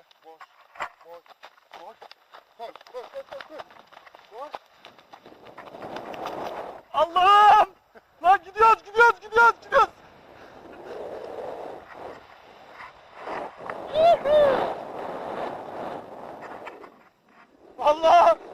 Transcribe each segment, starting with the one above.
Boş, boş, boş. Koş, koş, koş, koş, koş. Koş. Allah'ım! Lan gidiyoruz, gidiyoruz, gidiyoruz, gidiyoruz. Allah!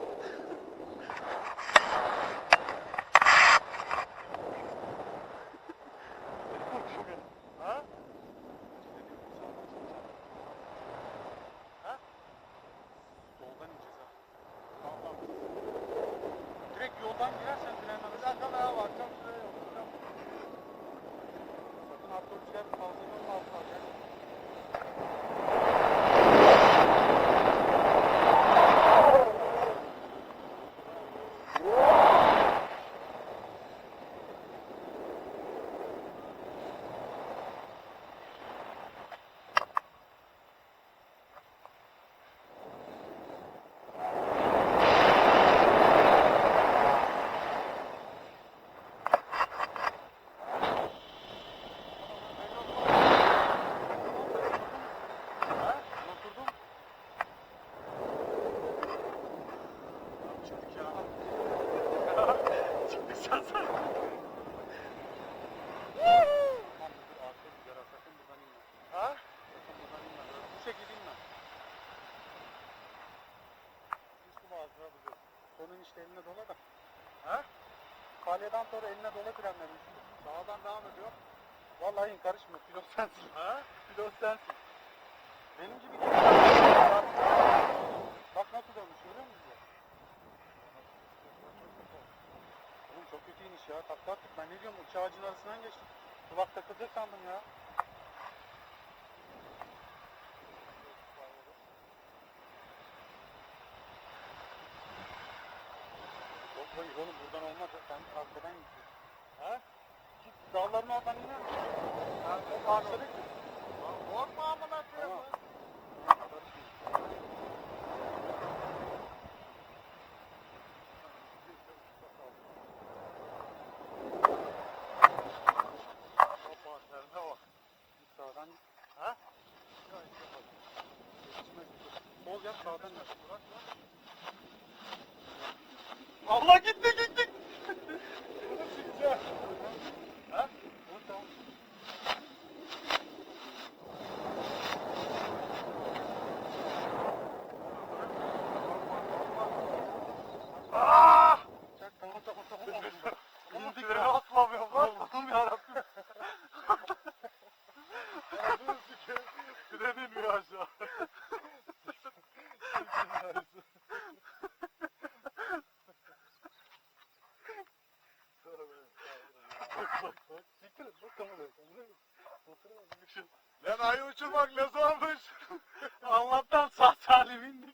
Sonun işte eline dola da. Ha? Kalyeden sonra eline dola frenlerin. Sağdan devam ediyor. Vallahi in karışma. Pilot sensin. Ha? Pilot sensin. Benim gibi geri Bak nasıl dönmüş görüyor musun? Oğlum çok kötü iniş ya. Takla attık. Ben ne diyorum uçağı ağacın arasından geçtim. Kulak takılacak sandım ya. Hayır oğlum buradan olmaz. Sen arkadan gidiyorsun. Ha? Dağların oradan iner misin? Ha, o Aklıma gitti Siktir bakın bunu. Lan ayı uçurmak ne zormuş. Allah'tan sağ salimin